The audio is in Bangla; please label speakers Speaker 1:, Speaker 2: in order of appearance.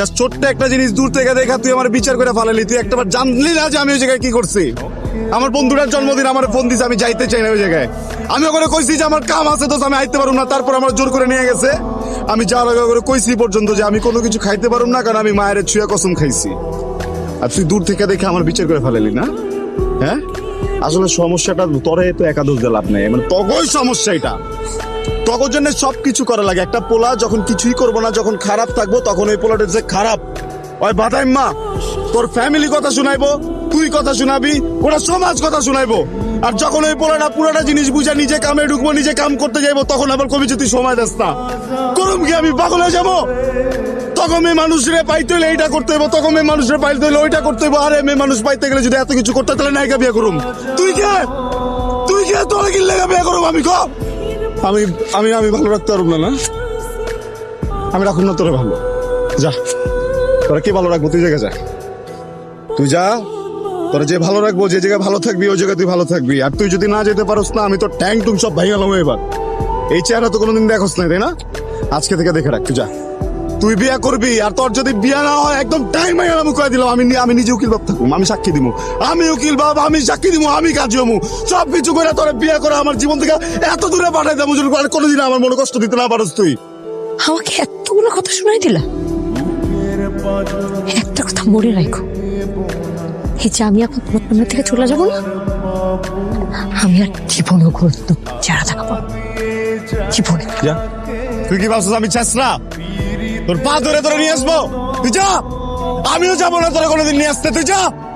Speaker 1: জাস্ট ছোট্ট একটা জিনিস দূর থেকে দেখা, তুই আমার বিচার করে ফালালি। তুই একটাবার জানলি না যে আমি ওই জায়গায় কি করছি। আমার বন্ধুটার জন্মদিন, আমার ফোন দিছে, আমি যাইতে চাই না ওই জায়গায়। আমি ওখানে কইছি যে আমার কাম আছে তো আমি আইতে পারব না। তারপর আমার জোর করে নিয়ে গেছে। আমি যাওয়ার আগে করে কইছি পর্যন্ত যে আমি কোনো কিছু খাইতে পারব না, কারণ আমি মায়ের ছুঁয়া কসম খাইছি। আর তুই দূর থেকে দেখে আমার বিচার করে ফেলালি না? হ্যাঁ? আসলে সমস্যাটা তরে তো একাদশ দিয়ে লাভ নেই। মানে তগই সমস্যা এটা। জন্য সব কিছু করা লাগে। একটা পোলা যখন কিছুই করব না, যখন খারাপ থাকব, তখন ওই পোলাটা যে খারাপ। ওই বাদাই মা, তোর ফ্যামিলি কথা শুনাইবো, তুই কথা শুনাবি ওরা সমাজ কথা শুনাইবো। আর যখন ওই পোলাটা পুরোটা জিনিস বুঝা নিজে কামে ঢুকবো, নিজে কাম করতে যাইবো, তখন আবার কবি যে তুই সময় দাস না। করুম কি আমি পাগল হয়ে যাব? তখন মেয়ে মানুষরে পাইতে হলে এইটা করতে হইব, তখন মেয়ে মানুষরে পাইতে হলে ওইটা করতে হইব। আরে, মেয়ে মানুষ পাইতে গেলে যদি এত কিছু করতে তাহলে নায়িকা বিয়ে করুম। তুই কে? তুই কে? তোরা কি লেগে বিয়ে করুম আমি, ক? আমি আমি আমি ভালো রাখতে পারব না না? আমি রাখুন না, তোরা ভালো। যা। তোরা কি ভালো রাখব? তুই জায়গায় যা। তুই যা। তোরা যে ভালো রাখব, যে জায়গায় ভালো থাকবি, ওই জায়গায় তুই ভালো থাকবি। আর তুই যদি না যেতে পারোস না, আমি তোর ট্যাঙ্ক টুং সব ভাই গেলাম এবার। এই চেহারা তো কোনোদিন দেখোস না তাই না? আজকে থেকে দেখে রাখ, তুই যা। তুই বিয়া করবি আর তোর যদি বিয়া না হয় একদম টাইম গেলাম কয়ে দিলাম আমি আমি নিজে উকিল বাপ থাকুম আমি সাক্ষী দিব আমি উকিল বাপ আমি সাক্ষী দিব আমি কাজ হমু। সব কিছু করে তোর বিয়া করে আমার জীবন থেকে এত দূরে পাঠাই দেবো আর কোনোদিন আমার মনে কষ্ট দিতে না পারস তুই।
Speaker 2: আমাকে এতগুলো কথা শোনাই দিলা। একটা কথা মনে রাখো। এই যে আমি এখন তোমার সামনে থেকে চলে যাব না আমি আর জীবনও গুরুত্ব দেখাবো না। জীবনে।
Speaker 1: তুই কি ভাবছিস আমি চেষ্টা তোর পা ধরে ধরে নিয়ে আসব। তুই যা। আমিও যাব না, তোরা কোনোদিন নিয়ে আসতে। তুই যা।